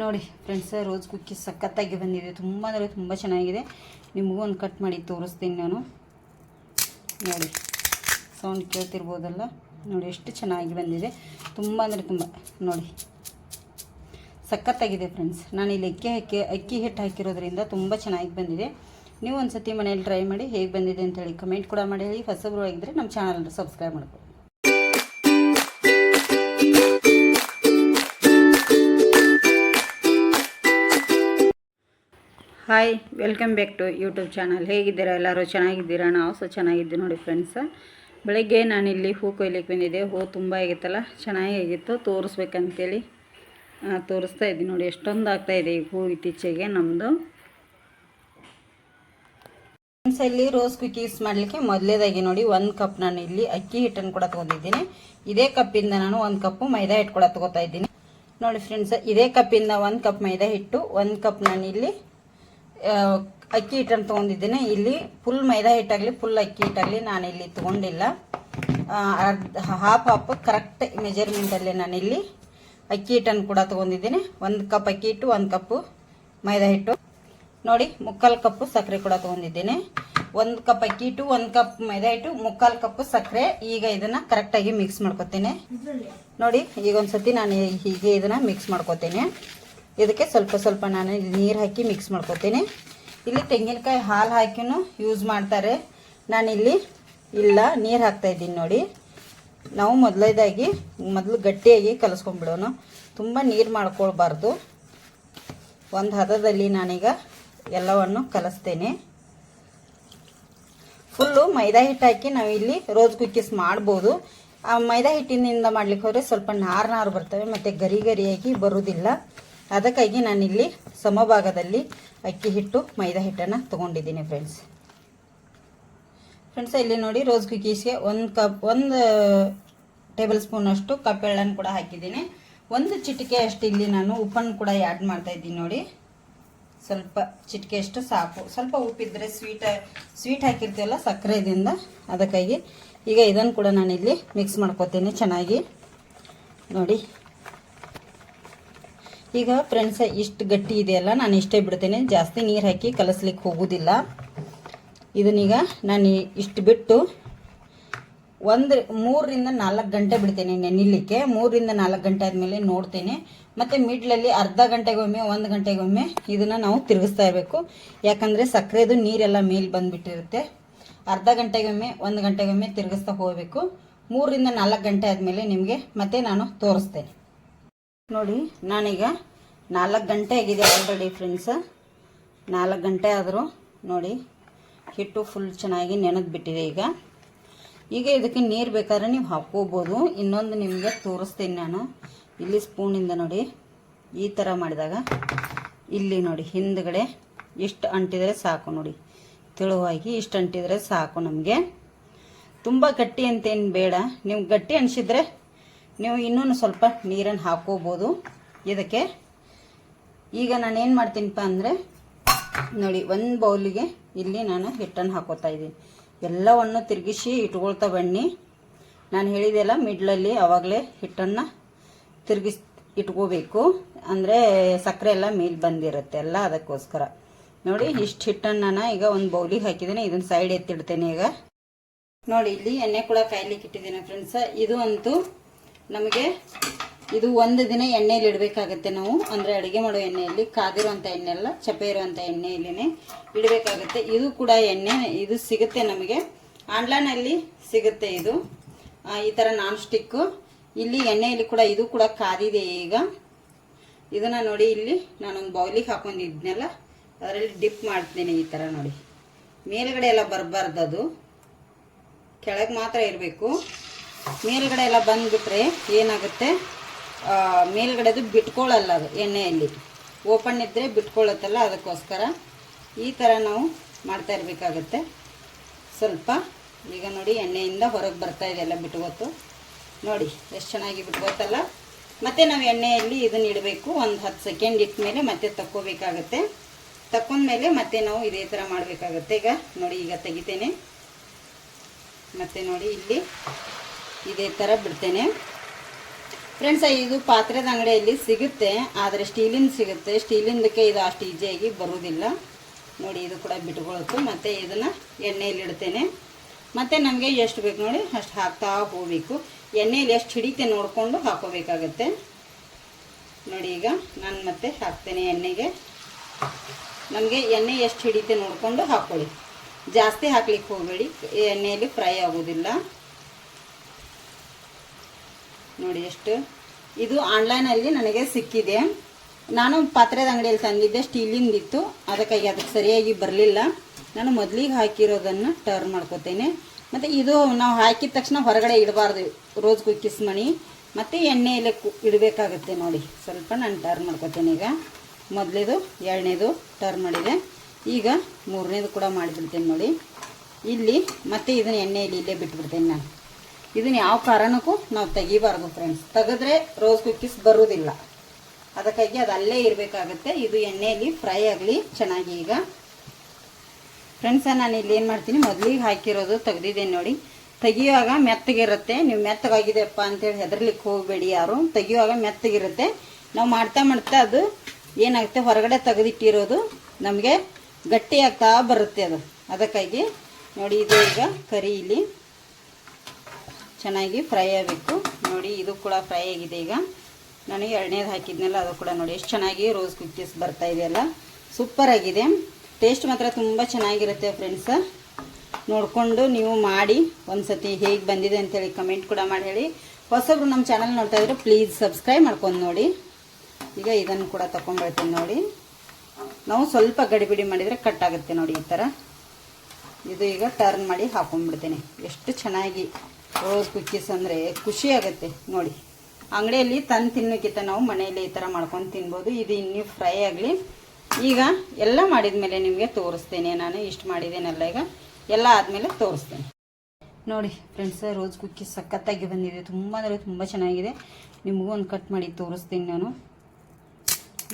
ನೋಡಿ friends rose ಕುಕ್ಕಿ ಸಖತ್ತಾಗಿ ಬಂದಿದೆ. ತುಂಬ ಅಂದರೆ ತುಂಬ ಚೆನ್ನಾಗಿದೆ. ನಿಮಗೂ ಒಂದು ಕಟ್ ಮಾಡಿ ತೋರಿಸ್ತೀನಿ ನಾನು. ನೋಡಿ ಸೌಂಡ್ ಕೇಳ್ತಿರ್ಬೋದಲ್ಲ? ನೋಡಿ, ಎಷ್ಟು ಚೆನ್ನಾಗಿ ಬಂದಿದೆ. ತುಂಬ ಅಂದರೆ ತುಂಬ, ನೋಡಿ. ಸಖತ್ತಾಗಿದೆ ಫ್ರೆಂಡ್ಸ್ ನಾನು ಇಲ್ಲಿ ಅಕ್ಕಿ ಹಾಕಿ, ಅಕ್ಕಿ ಹಿಟ್ಟು ಹಾಕಿರೋದ್ರಿಂದ ತುಂಬ ಚೆನ್ನಾಗಿ ಬಂದಿದೆ. ನೀವು ಒಂದು ಸತಿ ಮನೇಲಿ ಟ್ರೈ ಮಾಡಿ ಹೇಗೆ ಬಂದಿದೆ ಅಂತೇಳಿ ಕಮೆಂಟ್ ಕೂಡ ಮಾಡಿ ಹೇಳಿ. ಹೊಸಬ್ರು ಆಗಿದ್ದರೆ ನಮ್ಮ ಚಾನಲ್ ಸಬ್ಸ್ಕ್ರೈಬ್ ಮಾಡ್ಕೊಳ್ಳಿ. Hi welcome back to YouTube channel ಹೇಗಿದ್ದೀರಾ? ಎಲ್ಲರೂ ಚೆನ್ನಾಗಿದ್ದೀರಾ? ನಾವು ಸಹ ಚೆನ್ನಾಗಿದ್ದೀವಿ ನೋಡಿ ಫ್ರೆಂಡ್ಸ್ ಬೆಳಗ್ಗೆ ನಾನಿಲ್ಲಿ ಹೂ ಕೊಯ್ಲಿಕ್ಕೆ ಬಂದಿದ್ದೆ. ಹೂ ತುಂಬ ಆಗಿತ್ತಲ್ಲ, ಚೆನ್ನಾಗಿ ಆಗಿತ್ತು. ತೋರಿಸ್ಬೇಕಂತೇಳಿ ತೋರಿಸ್ತಾ ಇದ್ದೀನಿ ನೋಡಿ, ಎಷ್ಟೊಂದು ಆಗ್ತಾಯಿದೆ ಈ ಹೂ ಇತ್ತೀಚೆಗೆ ನಮ್ಮದು ಫ್ರೆಂಡ್ಸ್ ಇಲ್ಲಿ ರೋಸ್ ಕುಕೀಸ್ ಮಾಡಲಿಕ್ಕೆ ಮೊದಲೇದಾಗಿ ನೋಡಿ, ಒಂದು ಕಪ್ ನಾನು ಇಲ್ಲಿ ಅಕ್ಕಿ ಹಿಟ್ಟನ್ನು ಕೂಡ ತೊಗೊಂಡಿದ್ದೀನಿ. ಇದೇ ಕಪ್ಪಿಂದ ನಾನು ಒಂದು ಕಪ್ಪು ಮೈದಾ ಹಿಟ್ಟು ಕೂಡ ತೊಗೋತಾ ಇದ್ದೀನಿ. ನೋಡಿ ಫ್ರೆಂಡ್ಸ್ ಇದೇ ಕಪ್ಪಿಂದ ಒಂದು ಕಪ್ ಮೈದಾ ಹಿಟ್ಟು, ಒಂದು ಕಪ್ ನಾನು ಇಲ್ಲಿ ಅಕ್ಕಿ ಹಿಟ್ಟನ್ನು ತೊಗೊಂಡಿದ್ದೀನಿ. ಇಲ್ಲಿ ಫುಲ್ ಮೈದಾ ಹಿಟ್ಟಾಗಲಿ ಫುಲ್ ಅಕ್ಕಿ ಹಿಟ್ಟಾಗಲಿ ನಾನು ಇಲ್ಲಿ ತೊಗೊಂಡಿಲ್ಲ. ಅರ್ಧ ಹಾಫ್ ಹಾಫ್ ಕರೆಕ್ಟ್ ಮೆಜರ್ಮೆಂಟಲ್ಲಿ ನಾನಿಲ್ಲಿ ಅಕ್ಕಿ ಹಿಟ್ಟನ್ನು ಕೂಡ ತೊಗೊಂಡಿದ್ದೀನಿ. ಒಂದು ಕಪ್ ಅಕ್ಕಿ ಹಿಟ್ಟು, ಒಂದು ಕಪ್ಪು ಮೈದಾ ಹಿಟ್ಟು. ನೋಡಿ, ಮುಕ್ಕಾಲು ಕಪ್ಪು ಸಕ್ಕರೆ ಕೂಡ ತೊಗೊಂಡಿದ್ದೀನಿ. ಒಂದು ಕಪ್ ಅಕ್ಕಿ ಹಿಟ್ಟು, ಒಂದು ಕಪ್ ಮೈದಾ ಹಿಟ್ಟು, ಮುಕ್ಕಾಲು ಕಪ್ಪು ಸಕ್ಕರೆ. ಈಗ ಇದನ್ನು ಕರೆಕ್ಟಾಗಿ ಮಿಕ್ಸ್ ಮಾಡ್ಕೊತೀನಿ. ನೋಡಿ, ಈಗ ಒಂದ್ಸತಿ ನಾನು ಹೀಗೆ ಇದನ್ನು ಮಿಕ್ಸ್ ಮಾಡ್ಕೊತೀನಿ. ಇದಕ್ಕೆ ಸ್ವಲ್ಪ ಸ್ವಲ್ಪ ನಾನು ನೀರು ಹಾಕಿ ಮಿಕ್ಸ್ ಮಾಡ್ಕೊತೀನಿ. ಇಲ್ಲಿ ತೆಂಗಿನಕಾಯಿ ಹಾಲು ಹಾಕಿನೂ ಯೂಸ್ ಮಾಡ್ತಾರೆ. ನಾನಿಲ್ಲಿ ಇಲ್ಲ, ನೀರು ಹಾಕ್ತಾ ಇದ್ದೀನಿ ನೋಡಿ. ನಾವು ಮೊದಲೇದಾಗಿ ಮೊದಲು ಗಟ್ಟಿಯಾಗಿ ಕಲಿಸ್ಕೊಂಡ್ಬಿಡೋನು. ತುಂಬ ನೀರು ಮಾಡ್ಕೊಳ್ಬಾರ್ದು. ಒಂದು ಹದದಲ್ಲಿ ನಾನೀಗ ಎಲ್ಲವನ್ನು ಕಲಿಸ್ತೇನೆ. ಫುಲ್ಲು ಮೈದಾ ಹಿಟ್ಟು ಹಾಕಿ ನಾವು ಇಲ್ಲಿ ರೋಸ್ ಕುಕ್ಕೀಸ್ ಮಾಡ್ಬೋದು. ಆ ಮೈದಾ ಹಿಟ್ಟಿನಿಂದ ಮಾಡ್ಲಿಕ್ಕೆ ಹೋದರೆ ಸ್ವಲ್ಪ ನಾರು ನಾರು ಬರ್ತವೆ, ಮತ್ತು ಗರಿ ಗರಿಯಾಗಿ ಬರುವುದಿಲ್ಲ ಅದಕ್ಕಾಗಿ ನಾನಿಲ್ಲಿ ಸಮಭಾಗದಲ್ಲಿ ಅಕ್ಕಿ ಹಿಟ್ಟು, ಮೈದಾ ಹಿಟ್ಟನ್ನು ತೊಗೊಂಡಿದ್ದೀನಿ ಫ್ರೆಂಡ್ಸ್ ಫ್ರೆಂಡ್ಸ್ ಇಲ್ಲಿ ನೋಡಿ ರೋಸ್ ಕುಕೀಸ್ಗೆ ಒಂದು ಕಪ್, ಒಂದು ಟೇಬಲ್ ಸ್ಪೂನಷ್ಟು ಕಪ್ ಎಳ್ಳನ್ನು ಕೂಡ ಹಾಕಿದ್ದೀನಿ. ಒಂದು ಚಿಟಿಕೆ ಅಷ್ಟು ಇಲ್ಲಿ ನಾನು ಉಪ್ಪನ್ನು ಕೂಡ ಆ್ಯಡ್ ಮಾಡ್ತಾ ಇದ್ದೀನಿ ನೋಡಿ. ಸ್ವಲ್ಪ ಚಿಟಿಕೆ ಅಷ್ಟು ಸಾಕು. ಸ್ವಲ್ಪ ಉಪ್ಪಿದ್ರೆ ಸ್ವೀಟ್ ಸ್ವೀಟ್ ಹಾಕಿರ್ತೀವಲ್ಲ ಸಕ್ಕರೆದಿಂದ, ಅದಕ್ಕಾಗಿ ಈಗ ಇದನ್ನು ಕೂಡ ನಾನಿಲ್ಲಿ ಮಿಕ್ಸ್ ಮಾಡ್ಕೊತೀನಿ ಚೆನ್ನಾಗಿ. ನೋಡಿ. ಈಗ ಫ್ರೆಂಡ್ಸ್ ಇಷ್ಟು ಗಟ್ಟಿ ಇದೆಯಲ್ಲ, ನಾನು ಇಷ್ಟೇ ಬಿಡ್ತೇನೆ. ಜಾಸ್ತಿ ನೀರು ಹಾಕಿ ಕಲಸ್ಲಿಕ್ಕೆ ಹೋಗೋದಿಲ್ಲ. ಇದನ್ನೀಗ ನಾನು ಇಷ್ಟು ಬಿಟ್ಟು ಒಂದು ಮೂರರಿಂದ ನಾಲ್ಕು ಗಂಟೆ ಬಿಡ್ತೇನೆ ನೆನಿಲಿಕ್ಕೆ ಮೂರರಿಂದ ನಾಲ್ಕು ಗಂಟೆ ಆದಮೇಲೆ ನೋಡ್ತೇನೆ. ಮತ್ತು ಮಿಡ್ಲಲ್ಲಿ ಅರ್ಧ ಗಂಟೆಗೊಮ್ಮೆ, ಒಂದು ಗಂಟೆಗೊಮ್ಮೆ ಇದನ್ನು ನಾವು ತಿರುಗಿಸ್ತಾ ಇರಬೇಕು. ಯಾಕಂದರೆ ಸಕ್ಕರೆದು ನೀರೆಲ್ಲ ಮೇಲೆ ಬಂದುಬಿಟ್ಟಿರುತ್ತೆ. ಅರ್ಧ ಗಂಟೆಗೊಮ್ಮೆ, ಒಂದು ಗಂಟೆಗೊಮ್ಮೆ ತಿರುಗಿಸ್ತಾ ಹೋಗಬೇಕು. ಮೂರರಿಂದ ನಾಲ್ಕು ಗಂಟೆ ಆದಮೇಲೆ ನಿಮಗೆ ಮತ್ತೆ ನಾನು ತೋರಿಸ್ತೇನೆ. ನೋಡಿ, ನಾನೀಗ ನಾಲ್ಕು ಗಂಟೆ ಆಗಿದೆ ಆಲ್ರೆಡಿ ಫ್ರೆಂಡ್ಸ್ ನಾಲ್ಕು ಗಂಟೆ ಆದರೂ ನೋಡಿ, ಹಿಟ್ಟು ಫುಲ್ ಚೆನ್ನಾಗಿ ನೆನೆದು ಬಿಟ್ಟಿದೆ ಈಗ. ಈಗ ಇದಕ್ಕೆ ನೀರು ಬೇಕಾದ್ರೆ ನೀವು ಹಾಕ್ಕೋಬೋದು. ಇನ್ನೊಂದು ನಿಮಗೆ ತೋರಿಸ್ತೀನಿ ನಾನು. ಇಲ್ಲಿ ಸ್ಪೂನಿಂದ ನೋಡಿ, ಈ ಥರ ಮಾಡಿದಾಗ ಇಲ್ಲಿ ನೋಡಿ, ಹಿಂದ್ಗಡೆ ಇಷ್ಟು ಅಂಟಿದರೆ ಸಾಕು ನೋಡಿ. ತೆಳುವಾಗಿ ಇಷ್ಟು ಅಂಟಿದರೆ ಸಾಕು ನಮಗೆ. ತುಂಬ ಗಟ್ಟಿ ಅಂತೇನು ಬೇಡ. ನೀವು ಗಟ್ಟಿ ಅನಿಸಿದ್ರೆ ನೀವು ಇನ್ನೂ ಸ್ವಲ್ಪ ನೀರನ್ನು ಹಾಕೋಬೋದು. ಇದಕ್ಕೆ ಈಗ ನಾನು ಏನು ಮಾಡ್ತೀನಿಪ್ಪ ಅಂದರೆ, ನೋಡಿ, ಒಂದು ಬೌಲಿಗೆ ಇಲ್ಲಿ ನಾನು ಹಿಟ್ಟನ್ನು ಹಾಕೋತಾ ಇದ್ದೀನಿ. ಎಲ್ಲವನ್ನು ತಿರುಗಿಸಿ ಇಟ್ಕೊಳ್ತಾ ಬನ್ನಿ. ನಾನು ಹೇಳಿದೆಲ್ಲ ಮಿಡ್ಲಲ್ಲಿ ಆವಾಗಲೇ ಹಿಟ್ಟನ್ನು ತಿರುಗಿಸ್ ಇಟ್ಕೋಬೇಕು. ಅಂದರೆ ಸಕ್ಕರೆ ಎಲ್ಲ ಮೇಲೆ ಬಂದಿರುತ್ತೆ ಎಲ್ಲ ಅದಕ್ಕೋಸ್ಕರ. ನೋಡಿ, ಇಷ್ಟು ಹಿಟ್ಟನ್ನು ನಾನು ಈಗ ಒಂದು ಬೌಲಿಗೆ ಹಾಕಿದ್ದೀನಿ. ಇದನ್ನು ಸೈಡ್ ಎತ್ತಿಡ್ತೇನೆ ಈಗ. ನೋಡಿ, ಇಲ್ಲಿ ಎಣ್ಣೆ ಕೂಡ ಕಾಯ್ಲಿಕ್ಕೆ ಇಟ್ಟಿದ್ದೀನಿ ಫ್ರೆಂಡ್ಸ ಇದು ಅಂತೂ ನಮಗೆ ಇದು ಒಂದು ದಿನ ಎಣ್ಣೆಯಲ್ಲಿ ಇಡಬೇಕಾಗತ್ತೆ ನಾವು. ಅಂದರೆ ಅಡುಗೆ ಮಾಡೋ ಎಣ್ಣೆಯಲ್ಲಿ ಕಾದಿರುವಂಥ ಎಣ್ಣೆ ಅಲ್ಲ ಚಪೆ ಇರುವಂಥ ಎಣ್ಣೆಯಲ್ಲಿನೇ ಇಡಬೇಕಾಗುತ್ತೆ. ಇದು ಕೂಡ ಎಣ್ಣೆ, ಇದು ಸಿಗುತ್ತೆ ನಮಗೆ. ಆನ್ಲೈನಲ್ಲಿ ಸಿಗುತ್ತೆ ಇದು. ಈ ಥರ ನಾನ್ ಸ್ಟಿಕ್ಕು ಇಲ್ಲಿ ಎಣ್ಣೆಯಲ್ಲಿ ಕೂಡ ಇದು ಕೂಡ ಕಾದಿದೆ ಈಗ. ಇದನ್ನು ನೋಡಿ ಇಲ್ಲಿ ನಾನೊಂದು ಬೌಲಿಗೆ ಹಾಕೊಂಡಿದ್ನಲ್ಲ, ಅದರಲ್ಲಿ ಡಿಪ್ ಮಾಡ್ತೀನಿ ಈ ಥರ ನೋಡಿ. ಮೇಲುಗಡೆ ಎಲ್ಲ ಬರಬಾರ್ದು ಅದು. ಕೆಳಗೆ ಮಾತ್ರ ಇರಬೇಕು. ಮೇಲ್ಗಡೆ ಎಲ್ಲ ಬಂದುಬಿಟ್ರೆ ಏನಾಗುತ್ತೆ? ಮೇಲ್ಗಡೆದು ಬಿಟ್ಕೊಳ್ಳಲ್ಲ ಅದು ಎಣ್ಣೆಯಲ್ಲಿ. ಓಪನ್ ಇದ್ದರೆ ಬಿಟ್ಕೊಳ್ಳುತ್ತಲ್ಲ ಅದಕ್ಕೋಸ್ಕರ. ಈ ಥರ ನಾವು ಮಾಡ್ತಾ ಇರಬೇಕಾಗತ್ತೆ. ಸ್ವಲ್ಪ ಈಗ ನೋಡಿ ಎಣ್ಣೆಯಿಂದ ಹೊರಗೆ ಬರ್ತಾ ಇದೆ ಎಲ್ಲ ಬಿಟ್ಕೋತು ನೋಡಿ, ಎಷ್ಟು ಚೆನ್ನಾಗಿ ಬಿಟ್ಕೋತಲ್ಲ ಮತ್ತು ನಾವು ಎಣ್ಣೆಯಲ್ಲಿ ಇದನ್ನ ಇಡಬೇಕು. ಒಂದು ಹತ್ತು ಸೆಕೆಂಡ್ ಇಟ್ಟ ಮತ್ತೆ ತಕ್ಕೋಬೇಕಾಗತ್ತೆ. ತಕ್ಕೊಂಡ್ಮೇಲೆ ಮತ್ತೆ ನಾವು ಇದೇ ಥರ ಮಾಡಬೇಕಾಗತ್ತೆ. ಈಗ ನೋಡಿ, ಈಗ ತೆಗಿತೇನೆ. ಮತ್ತೆ ನೋಡಿ ಇಲ್ಲಿ. ಇದೇ ಥರ ಬಿಡ್ತೇನೆ. ಫ್ರೆಂಡ್ಸ್ ಇದು ಪಾತ್ರೆದ ಅಂಗಡಿಯಲ್ಲಿ ಸಿಗುತ್ತೆ, ಆದರೆ ಸ್ಟೀಲಿಂದ ಸಿಗುತ್ತೆ. ಸ್ಟೀಲಿಂದಕ್ಕೆ ಇದು ಅಷ್ಟು ಈಜಿಯಾಗಿ ಬರುವುದಿಲ್ಲ. ನೋಡಿ, ಇದು ಕೂಡ ಬಿಟ್ಕೊಳ್ಳುತ್ತೆ ಮತ್ತು ಇದನ್ನು ಎಣ್ಣೆಯಲ್ಲಿ ಇಡ್ತೇನೆ. ಮತ್ತು ನಮಗೆ ಎಷ್ಟು ಬೇಕು ನೋಡಿ, ಅಷ್ಟು ಹಾಕ್ತಾ ಹೋಗಬೇಕು. ಎಣ್ಣೆಯಲ್ಲಿ ಎಷ್ಟು ಹಿಡಿತೆ ನೋಡಿಕೊಂಡು ಹಾಕೋಬೇಕಾಗತ್ತೆ. ನೋಡಿ ಈಗ ನಾನು ಮತ್ತೆ ಹಾಕ್ತೇನೆ ಎಣ್ಣೆಗೆ. ನಮಗೆ ಎಣ್ಣೆ ಎಷ್ಟು ಹಿಡಿತೆ ನೋಡಿಕೊಂಡು ಹಾಕ್ಕೊಳ್ಳಿ ಜಾಸ್ತಿ ಹಾಕ್ಲಿಕ್ಕೆ ಹೋಗಬೇಡಿ. ಎಣ್ಣೆಯಲ್ಲಿ ಫ್ರೈ ಆಗೋದಿಲ್ಲ ನೋಡಿ ಎಷ್ಟು. ಇದು ಆನ್ಲೈನಲ್ಲಿ ನನಗೆ ಸಿಕ್ಕಿದೆ. ನಾನು ಪಾತ್ರೆದ ಅಂಗಡಿಯಲ್ಲಿ ತಂದಿದ್ದೆ ಸ್ಟೀಲಿಂದಿತ್ತು ಅದಕ್ಕಾಗಿ ಅದಕ್ಕೆ ಸರಿಯಾಗಿ ಬರಲಿಲ್ಲ. ನಾನು ಮೊದಲಿಗೆ ಹಾಕಿರೋದನ್ನು ಟರ್ನ್ ಮಾಡ್ಕೋತೇನೆ. ಮತ್ತು ಇದು ನಾವು ಹಾಕಿದ ತಕ್ಷಣ ಹೊರಗಡೆ ಇಡಬಾರ್ದು. ರೋಸ್ ಕುಕ್ಕಿಸ್ ಮಣಿ. ಮತ್ತು ಎಣ್ಣೆಯಲ್ಲೇ ಕು, ಇಡಬೇಕಾಗುತ್ತೆ ನೋಡಿ. ಸ್ವಲ್ಪ ನಾನು ಟರ್ನ್ ಮಾಡ್ಕೋತೇನೆ ಈಗ. ಮೊದಲೇದು, ಎರಡನೇದು ಟರ್ನ್ ಮಾಡಿದೆ. ಈಗ ಮೂರನೇದು ಕೂಡ ಮಾಡಿಬಿಡ್ತೇನೆ ನೋಡಿ. ಇಲ್ಲಿ ಮತ್ತೆ ಇದನ್ನು ಎಣ್ಣೆಯಲ್ಲಿ ಇಲ್ಲೇ ಬಿಟ್ಬಿಡ್ತೇನೆ ನಾನು. ಇದನ್ನ ಯಾವ ಕಾರಣಕ್ಕೂ ನಾವು ತೆಗಿಬಾರ್ದು ಫ್ರೆಂಡ್ಸ್ ತೆಗೆದ್ರೆ ರೋಸ್ ಕುಕ್ಕೀಸ್ ಬರುವುದಿಲ್ಲ ಅದಕ್ಕಾಗಿ ಅದು ಅಲ್ಲೇ ಇರಬೇಕಾಗುತ್ತೆ. ಇದು ಎಣ್ಣೆಯಲ್ಲಿ ಫ್ರೈ ಆಗಲಿ, ಚೆನ್ನಾಗಿ ಈಗ. ಫ್ರೆಂಡ್ಸ ನಾನು ಇಲ್ಲಿ ಏನು ಮಾಡ್ತೀನಿ? ಮೊದಲಿಗೆ ಹಾಕಿರೋದು ತೆಗೆದಿದ್ದೇನೆ ನೋಡಿ. ತೆಗಿಯುವಾಗ ಮೆತ್ತಗಿರುತ್ತೆ. ನೀವು ಮೆತ್ತಗಾಗಿದೆಪ್ಪ ಅಂತೇಳಿ ಹೆದರ್ಲಿಕ್ಕೆ ಹೋಗಬೇಡಿ ಯಾರು. ತೆಗಿಯುವಾಗ ಮೆತ್ತಗಿರುತ್ತೆ. ನಾವು ಮಾಡ್ತಾ ಮಾಡ್ತಾ ಅದು ಏನಾಗುತ್ತೆ? ಹೊರಗಡೆ ತೆಗೆದಿಟ್ಟಿರೋದು ನಮಗೆ ಗಟ್ಟಿಯಾಗ್ತಾ ಬರುತ್ತೆ ಅದು. ಅದಕ್ಕಾಗಿ ನೋಡಿ ಇದು ಈಗ ಕರಿ ಇಲ್ಲಿ ಚೆನ್ನಾಗಿ ಫ್ರೈ ಆಗಬೇಕು. ನೋಡಿ, ಇದು ಕೂಡ ಫ್ರೈ ಆಗಿದೆ ಈಗ. ನನಗೆ ಎರಡನೇದು ಹಾಕಿದ್ನಲ್ಲ, ಅದು ಕೂಡ ನೋಡಿ, ಎಷ್ಟು ಚೆನ್ನಾಗಿ ರೋಸ್ ಕುಕ್ಕೀಸ್ ಬರ್ತಾ ಇದೆಯಲ್ಲ ಸೂಪರ್ ಆಗಿದೆ. ಟೇಸ್ಟ್ ಮಾತ್ರ ತುಂಬ ಚೆನ್ನಾಗಿರುತ್ತೆ ಫ್ರೆಂಡ್ಸ ನೋಡಿಕೊಂಡು ನೀವು ಮಾಡಿ ಒಂದು ಸತಿ ಹೇಗೆ ಬಂದಿದೆ ಅಂತೇಳಿ ಕಮೆಂಟ್ ಕೂಡ ಮಾಡಿ ಹೇಳಿ. ಹೊಸಬ್ರು ನಮ್ಮ ಚಾನಲ್ ನೋಡ್ತಾ ಇದ್ರೆ ಪ್ಲೀಸ್ ಸಬ್ಸ್ಕ್ರೈಬ್ ಮಾಡ್ಕೊಂಡು ನೋಡಿ. ಈಗ ಇದನ್ನು ಕೂಡ ತೊಗೊಂಡ್ಬರ್ತೀನಿ ನೋಡಿ. ನಾವು ಸ್ವಲ್ಪ ಗಡಿಬಿಡಿ ಮಾಡಿದರೆ ಕಟ್ ಆಗುತ್ತೆ ನೋಡಿ ಈ ಥರ ಇದು ಈಗ ಟರ್ನ್ ಮಾಡಿ ಹಾಕೊಂಡ್ಬಿಡ್ತೀನಿ. ಎಷ್ಟು ಚೆನ್ನಾಗಿ ರೋಸ್ ಕುಕ್ಕೀಸ್ ಅಂದರೆ ಖುಷಿ ಆಗುತ್ತೆ. ನೋಡಿ, ಅಂಗಡಿಯಲ್ಲಿ ತಂದು ತಿನ್ನೋಕ್ಕಿಂತ ನಾವು ಮನೆಯಲ್ಲಿ ಈ ಥರ ಮಾಡ್ಕೊಂಡು ತಿನ್ಬೋದು. ಇದು ಇನ್ನೂ ಫ್ರೈ ಆಗಲಿ. ಈಗ ಎಲ್ಲ ಮಾಡಿದ ಮೇಲೆ ನಿಮಗೆ ತೋರಿಸ್ತೇನೆ. ನಾನು ಇಷ್ಟು ಮಾಡಿದ್ದೇನಲ್ಲ ಈಗ. ಎಲ್ಲ ಆದಮೇಲೆ ತೋರಿಸ್ತೇನೆ. ನೋಡಿ ಫ್ರೆಂಡ್ಸ್ ರೋಸ್ ಕುಕ್ಕೀಸ್ ಸಖತ್ತಾಗಿ ಬಂದಿದೆ. ತುಂಬ ಅಂದರೆ ತುಂಬ ಚೆನ್ನಾಗಿದೆ. ನಿಮಗೂ ಒಂದು ಕಟ್ ಮಾಡಿ ತೋರಿಸ್ತೀನಿ ನಾನು.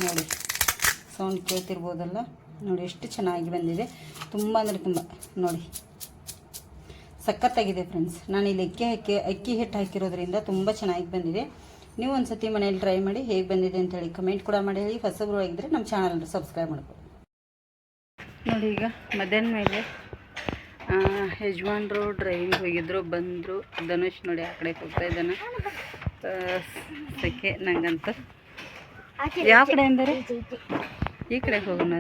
ನೋಡಿ ಸೌಂಡ್ ಕೇಳ್ತಿರ್ಬೋದಲ್ಲ? ನೋಡಿ, ಎಷ್ಟು ಚೆನ್ನಾಗಿ ಬಂದಿದೆ. ತುಂಬ ಅಂದರೆ ತುಂಬ. ನೋಡಿ ಸಖತ್ತಾಗಿದೆ ಫ್ರೆಂಡ್ಸ್ ನಾನು ಇಲ್ಲಿ ಅಕ್ಕಿ ಹಾಕಿ, ಅಕ್ಕಿ ಹಿಟ್ಟು ಹಾಕಿರೋದ್ರಿಂದ ತುಂಬ ಚೆನ್ನಾಗಿ ಬಂದಿದೆ. ನೀವು ಒಂದು ಸತಿ ಮನೇಲಿ ಟ್ರೈ ಮಾಡಿ ಹೇಗೆ ಬಂದಿದೆ ಅಂತೇಳಿ ಕಮೆಂಟ್ ಕೂಡ ಮಾಡಿ ಹೇಳಿ. ಹೊಸಬ್ರು ಆಗಿದ್ದರೆ ನಮ್ಮ ಚಾನಲ್ ಸಬ್ಸ್ಕ್ರೈಬ್ ಮಾಡ್ಬೋದು. ನೋಡಿ ಈಗ ಮಧ್ಯಾಹ್ನ ಮೇಲೆ ಯಜಮಾನ್ರು ಡ್ರೈವಿಂಗ್ ಹೋಗಿದ್ರು, ಬಂದರು. ಧನುಷ್ ನೋಡಿ ಆ ಕಡೆ ಹೋಗ್ತಾ ಇದ್ದಾನೆ. ಸೆಕೆ ನಂಗಂತೂ. ಯಾವ ಕಡೆ ಅಂದರೆ? ಈ ಕಡೆ ಹೋಗೋಣ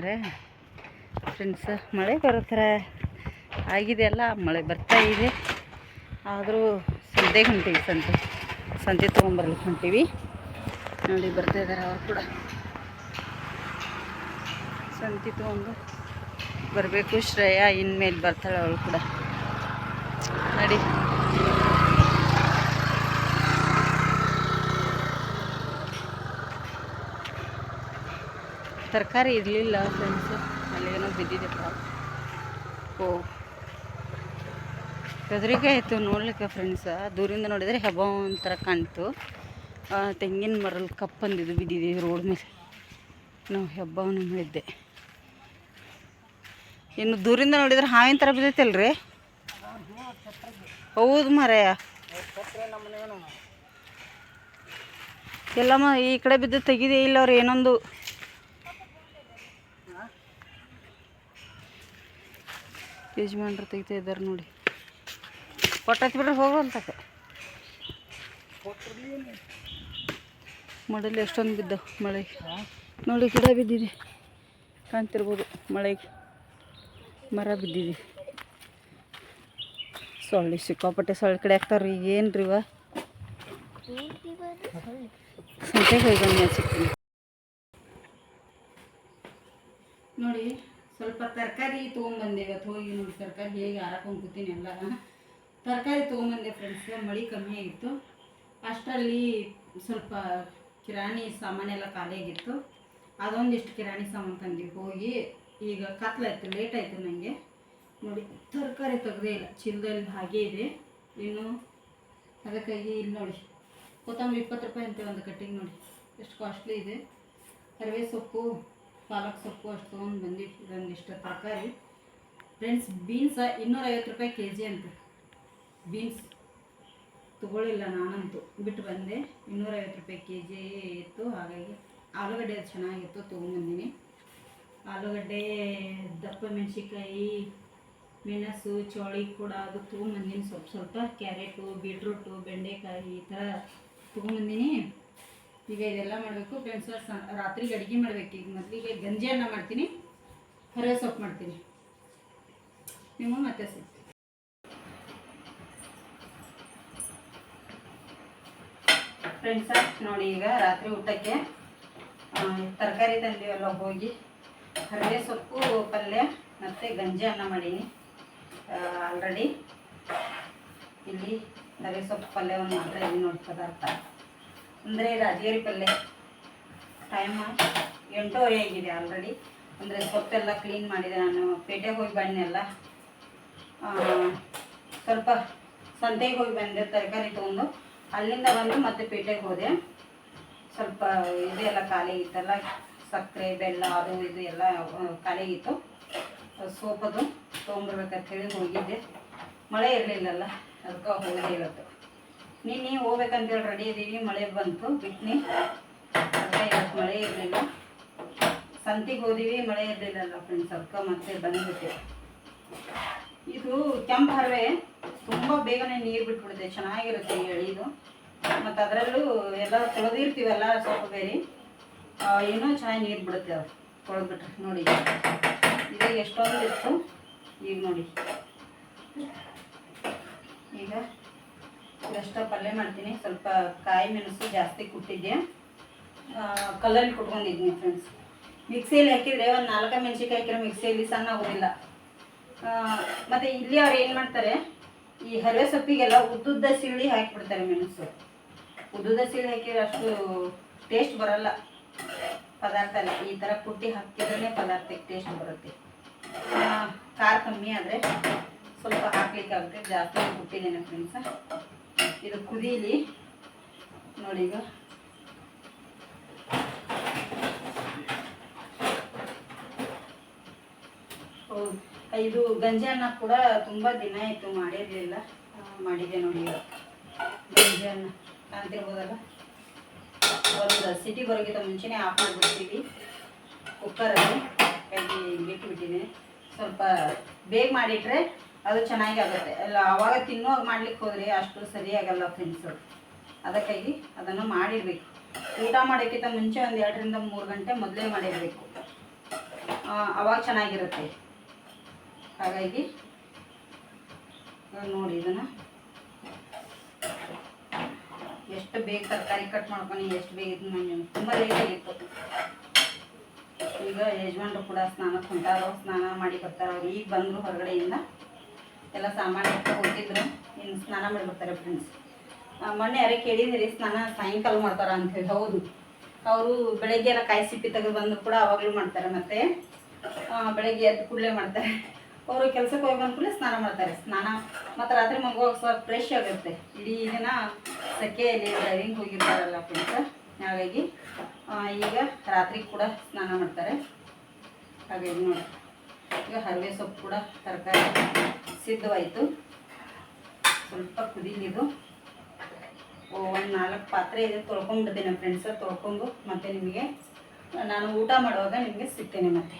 ಫ್ರೆಂಡ್ಸ್ ಮಳೆ ಬರುತ್ತಾರೆ ಆಗಿದೆಯಲ್ಲ ಮಳೆ ಬರ್ತಾ ಇದೆ. ಆದರೂ ಸಂತೆಗೆ ಹೊಂಟೀವಿ ಸಂತೆ. ಸಂತೆ ತೊಗೊಂಬರ್ಲಿಕ್ಕೆ ಹೊಂಟೀವಿ. ನೋಡಿ ಬರ್ತಾ ಇದ್ದಾರೆ ಅವ್ರು ಕೂಡ. ಸಂತೆ ತೊಗೊಂಡು ಬರಬೇಕು. ಶ್ರೇಯಾ ಇನ್ಮೇಲೆ ಬರ್ತಾಳೆ ಅವಳು ಕೂಡ. ನೋಡಿ. ತರಕಾರಿ ಇರಲಿಲ್ಲ ಫ್ರೆಂಡ್ಸು ಅಲ್ಲೇನೋ ಬಿದ್ದಿದೆ ಓ. ಗದರಿಕಾಯಿ ಆಯಿತು ನೋಡ್ಲಿಕ್ಕೆ ಫ್ರೆಂಡ್ಸ ದೂರಿಂದ ನೋಡಿದರೆ ಹೆಬ್ಬ ಒಂಥರ ಕಾಣ್ತು. ತೆಂಗಿನ ಮರಲ್ಲಿ ಕಪ್ಪಂದಿದ್ದು ಬಿದ್ದಿದೆ ರೋಡ್ ಮೇಲೆ. ನಾವು ಹೆಬ್ಬವನ್ನು ಮಾಡಿದ್ದೆ ಇನ್ನು ದೂರಿಂದ ನೋಡಿದ್ರೆ ಹಾವಿನ ಥರ ಬಿದ್ದೈತಲ್ರಿ? ಹೌದು ಮಾರಾಯ. ಎಲ್ಲಮ್ಮ, ಈ ಕಡೆ ಬಿದ್ದು ತೆಗಿದೆ ಇಲ್ಲ ಅವ್ರು, ಏನೊಂದು? ಯಜಮಾನ್ರು ತೆಗಿತಾ ಇದ್ದಾರೆ ನೋಡಿ. ಕೊಟ್ಟೈತಿ ಬಿಡ್ರಿ ಹೋಗಂತಕ್ಕೆ ಮಡಲಿ ಎಷ್ಟೊಂದು ಬಿದ್ದವು ಮಳೆ. ನೋಡಿ ಗಿಡ ಬಿದ್ದಿದೆ. ಕಾಣ್ತಿರ್ಬೋದು ಮಳೆಗೆ ಮರ ಬಿದ್ದಿದೆ. ಸೊಳ್ಳೆ ಸಿಕ್ಕಾಪಟ್ಟೆ ಸೊಳ್ಳೆ ಕಡೆ ಹಾಕ್ತಾರ್ರಿ ಏನು ರೀ ಇವ? ಸಂತೆಗೆ ಹೋಗಿ ಬನ್ನಿ ಸಿಗ್ತೀನಿ. ನೋಡಿ, ಸ್ವಲ್ಪ ತರಕಾರಿ ತೊಗೊಂಬಂದೆ ಇವತ್ತು ಹೋಗಿ ನೋಡಿ, ತರಕಾರಿ ಹೇಗೆ ಹಾರಾಕೊಂಡು ಕೂತೀನಿ ಎಲ್ಲ ತರಕಾರಿ ತೊಗೊಂಬಂದೆ ಫ್ರೆಂಡ್ಸ್ ಮಳೆ ಕಮ್ಮಿ ಆಗಿತ್ತು. ಅಷ್ಟರಲ್ಲಿ ಸ್ವಲ್ಪ ಕಿರಾಣಿ ಸಾಮಾನೆಲ್ಲ ಖಾಲಿ ಆಗಿತ್ತು. ಅದೊಂದಿಷ್ಟು ಕಿರಾಣಿ ಸಾಮಾನು ತಂದು ಹೋಗಿ ಈಗ ಕತ್ಲಾಯ್ತು ಲೇಟ್ ಆಯಿತು ನನಗೆ ನೋಡಿ, ತರಕಾರಿ ತೆಗ್ದೇ ಇಲ್ಲ, ಚೀಲದಲ್ಲಿ ಹಾಗೆ ಇದೆ. ಇನ್ನು ಅದಕ್ಕಾಗಿ ಇಲ್ಲಿ ನೋಡಿ, ಕೊತ್ತಂಬರಿ ಇಪ್ಪತ್ತು ರೂಪಾಯಿ ಅಂತ ಒಂದು ಕಟ್ಟಿಗೆ ನೋಡಿ, ಎಷ್ಟು ಕಾಸ್ಟ್ಲಿ ಇದೆ. ಕರಿವೆ ಸೊಪ್ಪು, ಪಾಲಕ್ ಸೊಪ್ಪು ಅಷ್ಟು ತೊಗೊಂಡು ಬಂದಿತ್ತು ಇದೊಂದಿಷ್ಟು ತರಕಾರಿ. ಫ್ರೆಂಡ್ಸ್ ಬೀನ್ಸ ಇನ್ನೂರೈವತ್ತು ರೂಪಾಯಿ ಕೆ ಜಿ ಅಂತ. ಬೀನ್ಸ್ ತಗೊಳ್ಳಿಲ್ಲ ನಾನಂತೂ. ಬಿಟ್ಟು ಬಂದೆ. ಇನ್ನೂರೈವತ್ತು ರೂಪಾಯಿ ಕೆ ಜಿ ಇತ್ತು. ಹಾಗಾಗಿ ಆಲೂಗಡ್ಡೆ ಚೆನ್ನಾಗಿತ್ತು, ತೊಗೊಂಬಂದಿನಿ. ಆಲೂಗಡ್ಡೆ, ದಪ್ಪ ಮೆಣಸಿನ್ಕಾಯಿ, ಮೆಣಸು, ಚೌಳಿ ಕೂಡ ಅದು ತೊಗೊಂಬಂದಿನಿ. ಸ್ವಲ್ಪ ಸ್ವಲ್ಪ ಕ್ಯಾರೆಟು, ಬೀಟ್ರೂಟು, ಬೆಂಡೆಕಾಯಿ ಈ ಥರ ತೊಗೊಂಬಂದಿನಿ. ಈಗ ಇದೆಲ್ಲ ಮಾಡಬೇಕು. ಫ್ರೆಂಡ್ಸ್ ರಾತ್ರಿಗೆ ಅಡುಗೆ ಮಾಡಬೇಕು. ಈಗ ಮೊದಲಿಗೆ ಗಂಜಿ ಅನ್ನ ಮಾಡ್ತೀನಿ. ಹರವೆ ಸೊಪ್ಪು ಮಾಡ್ತೀನಿ. ನಿಮ್ಮ ಮತ್ತೆ ಸಿಗ್ತೀನಿ ಫ್ರೆಂಡ್ಸ ನೋಡಿ ಈಗ ರಾತ್ರಿ ಊಟಕ್ಕೆ ತರಕಾರಿ ತಂದೀವಲ್ಲ, ಹೋಗಿ ಹರಳೆ ಸೊಪ್ಪು, ಪಲ್ಯ ಮತ್ತು ಗಂಜಿ ಅನ್ನ ಮಾಡೀನಿ. ಆಲ್ರೆಡಿ ಇಲ್ಲಿ ಹರಳೆ ಸೊಪ್ಪು ಪಲ್ಯ ಒಂದು ಮಾತ್ರ ಇಲ್ಲಿ ನೋಡಿ ಪದಾರ್ಥ. ಅಂದರೆ ರಾಜಗಿರಿ ಪಲ್ಯ. ಟೈಮ್ ಎಂಟೂವರೆ ಆಗಿದೆ ಆಲ್ರೆಡಿ ಅಂದರೆ ಸೊಪ್ಪೆಲ್ಲ ಕ್ಲೀನ್ ಮಾಡಿದೆ ನಾನು. ಪೇಟೆಗೆ ಹೋಗಿ ಬನ್ನೆಲ್ಲ ಸ್ವಲ್ಪ ಸಂತೆಗೆ ಹೋಗಿ ಬಂದೆ, ತರಕಾರಿ ತೊಗೊಂಡು. ಅಲ್ಲಿಂದ ಬಂದು ಮತ್ತೆ ಪೇಟೆಗೆ ಹೋದೆ. ಸ್ವಲ್ಪ ಇದೆಲ್ಲ ಖಾಲಿ ಇತ್ತಲ್ಲ, ಸಕ್ಕರೆ, ಬೆಲ್ಲ, ಅದು, ಇದು ಎಲ್ಲ ಖಾಲಿ ಇತ್ತು. ಸೋಪದು ಹೇಳಿ ಹೋಗಿದ್ದೆ. ಮಳೆ ಇರಲಿಲ್ಲಲ್ಲ, ಅದಕ್ಕೆ ಹೋಗಿದೆ ಇವತ್ತು. ನಿನ್ನೆ ಹೋಗ್ಬೇಕಂತೇಳಿ ರೆಡಿ ಇದ್ದೀವಿ ಮಳೆ ಬಂತು, ಬಿಟ್ನಿ. ಅದಕ್ಕೆ ಇವತ್ತು ಮಳೆ ಇರಲಿಲ್ಲ. ಸಂತಿಗೆ ಹೋದಿವಿ, ಮಳೆ ಇರಲಿಲ್ಲಲ್ಲ ಫ್ರೆಂಡ್ಸ್ ಅದಕ್ಕೆ ಮತ್ತೆ ಬಂದ್ಬಿಟ್ಟೆ ಇದು ಕೆಂಪು ಹರವೆ. ತುಂಬ ಬೇಗನೆ ನೀರು ಬಿಟ್ಬಿಡುತ್ತೆ. ಚೆನ್ನಾಗಿರುತ್ತೆ ಈ ಎಳಿದು ಮತ್ತು ಅದರಲ್ಲೂ ಎಲ್ಲ ತೊಳೆದಿರ್ತೀವಲ್ಲ ಸ್ವಲ್ಪ ಬೇರೆ. ಏನೋ ಚೆನ್ನಾಗಿ ನೀರು ಬಿಡುತ್ತೆ ಅವ್ರು ತೊಳೆದ್ಬಿಟ್ರೆ. ನೋಡಿ. ಈಗ ಎಷ್ಟೊಂದು ಇತ್ತು ಈಗ ನೋಡಿ. ಈಗ ಇದಷ್ಟ ಪಲ್ಯ ಮಾಡ್ತೀನಿ. ಸ್ವಲ್ಪ ಕಾಯಿ ಮೆಣಸು ಜಾಸ್ತಿ ಕುಟ್ಟಿದ್ದೆ. ಕಲರ್ ಕುಟ್ಕೊಂಡಿದ್ದೀನಿ ಫ್ರೆಂಡ್ಸ್ ಮಿಕ್ಸಿಯಲ್ಲಿ ಹಾಕಿದರೆ ಒಂದು ನಾಲ್ಕು ಮೆಣಸಿಕಾಯಿ ಹಾಕಿರೋ ಮಿಕ್ಸಿಯಲ್ಲಿ ಸಣ್ಣ ಆಗೋದಿಲ್ಲ ಆ, ಮತ್ತೆ ಇಲ್ಲಿ ಅವ್ರು ಏನು ಮಾಡ್ತಾರೆ? ಈ ಹರಿವೆ ಸೊಪ್ಪಿಗೆಲ್ಲ ಉದ್ದುದ್ದ ಸಿಳ್ಳಿ ಹಾಕಿಬಿಡ್ತಾರೆ ಮೆಣಸು. ಉದ್ದುದ್ದ ಸಿಳ್ಳಿ ಹಾಕಿದ್ರೆ ಅಷ್ಟು ಟೇಸ್ಟ್ ಬರಲ್ಲ. ಪದಾರ್ಥ ಎಲ್ಲ. ಈ ಥರ ಕುಟ್ಟಿ ಹಾಕಿದ್ರೆ ಪದಾರ್ಥಕ್ಕೆ ಟೇಸ್ಟ್ ಬರುತ್ತೆ. ಖಾರ ಕಮ್ಮಿ ಆದರೆ ಸ್ವಲ್ಪ ಹಾಕ್ಲಿಕ್ಕೆ ಆಗುತ್ತೆ. ಜಾಸ್ತಿ ಕುಟ್ಟಿದ್ದೇನೆ ಫ್ರೆಂಡ್ಸ. ಇದು ಕುದೀಲಿ. ನೋಡಿ ಈಗ ಹೌದು ಇದು ಗಂಜಿಯನ್ನ ಕೂಡ ತುಂಬ ದಿನ ಆಯಿತು ಮಾಡಿರಲಿಲ್ಲ. ಮಾಡಿದೆ ನೋಡಿ ಗಂಜಿಯನ್ನ ಕಾಣ್ತಿರ್ಬೋದಲ್ಲ? ಒಂದು ಸಿಟಿ ಬರೋಕ್ಕಿಂತ ಮುಂಚೆನೇ ಆಫ್ ಮಾಡಿಬಿಡ್ತೀವಿ. ಕುಕ್ಕರಲ್ಲಿ ಕೈಗೆ ಬಿಟ್ಟುಬಿಟ್ಟಿದ್ದೀನಿ ಸ್ವಲ್ಪ ಬೇಗ ಮಾಡಿಟ್ರೆ ಅದು ಚೆನ್ನಾಗಿ ಆಗುತ್ತೆ. ಅಲ್ಲ ಆವಾಗ ತಿನ್ನುವಾಗ ಮಾಡ್ಲಿಕ್ಕೆ ಹೋದ್ರೆ ಅಷ್ಟು ಸರಿಯಾಗಲ್ಲ ಫ್ರೆಂಡ್ಸ್ ಅದಕ್ಕಾಗಿ ಅದನ್ನು ಮಾಡಿರ್ಬೇಕು. ಊಟ ಮಾಡೋಕ್ಕಿಂತ ಮುಂಚೆ ಒಂದು ಎರಡರಿಂದ ಮೂರು ಗಂಟೆ ಮೊದಲೇ ಮಾಡಿರಬೇಕು. ಅವಾಗ ಚೆನ್ನಾಗಿರುತ್ತೆ. ಹಾಗಾಗಿ ನೋಡಿ ಇದನ್ನು. ಎಷ್ಟು ಬೇಗ ತರಕಾರಿ ಕಟ್ ಮಾಡ್ಕೊಂಡು ಎಷ್ಟು ಬೇಗ ಇದು ಮಾಡಿ ತುಂಬ ಲೇಟ್ ಆಗಿತ್ತು ಈಗ ಯಜಮಾನ್ರು ಕೂಡ ಸ್ನಾನಕ್ಕೆ ಹೊಂಟಾರೋ ಸ್ನಾನ ಮಾಡಿ ಬರ್ತಾರೆ ಅವ್ರು ಈಗ ಬಂದರು ಹೊರಗಡೆಯಿಂದ ಎಲ್ಲ ಸಾಮಾನು ಹೋಗಿದ್ರು ಇನ್ನು ಸ್ನಾನ ಮಾಡಿ ಬರ್ತಾರೆ ಫ್ರೆಂಡ್ಸ್ ಮೊನ್ನೆ ಯಾರೇ ಕೇಳಿದಿರಿ ಸ್ನಾನ ಸಾಯಂಕಾಲ ಮಾಡ್ತಾರ ಹೇಳಿ. ಹೌದು. ಅವರು ಬೆಳಗ್ಗೆ ಎಲ್ಲ ಕಾಯಿ ಸಿಪ್ಪಿ ತೆಗೆದು ಬಂದು ಕೂಡ ಅವಾಗಲೂ ಮಾಡ್ತಾರೆ. ಮತ್ತು ಬೆಳಗ್ಗೆ ಎದ್ದು ಕೂಡಲೇ ಮಾಡ್ತಾರೆ. ಅವರು ಕೆಲಸಕ್ಕೆ ಹೋಗಿ ಬಂದ ಕೂಡಲೇ ಸ್ನಾನ ಮಾಡ್ತಾರೆ. ಸ್ನಾನ ಮತ್ತು ರಾತ್ರಿ ಮಗುವಾಗ ಸ್ವಲ್ಪ ಫ್ರೆಶ್ ಆಗಿರುತ್ತೆ. ಇಡೀ ದಿನ ಸೆಕೆಯಲ್ಲಿ ಡ್ರೈವಿಂಗ್ ಹೋಗಿರ್ತಾರಲ್ಲ ಫ್ರೆಂಡ್ಸ್ ಹಾಗಾಗಿ ಈಗ ರಾತ್ರಿ ಕೂಡ ಸ್ನಾನ ಮಾಡ್ತಾರೆ. ಹಾಗಾಗಿ ನೋಡಿ. ಈಗ ಹರವೆ ಸೊಪ್ಪು ಕೂಡ ತರಕಾರಿ ಸಿದ್ಧವಾಯಿತು. ಸ್ವಲ್ಪ ಕುದೀಲಿದು ಒಂದು ನಾಲ್ಕು ಪಾತ್ರೆ ಇದೆ ತೊಳ್ಕೊಂಡ್ಬಿಡ್ತೀನಿ ಫ್ರೆಂಡ್ಸ ತೊಳ್ಕೊಂಡು ಮತ್ತೆ ನಿಮಗೆ ನಾನು ಊಟ ಮಾಡುವಾಗ ನಿಮಗೆ ಸಿಗ್ತೇನೆ ಮತ್ತೆ.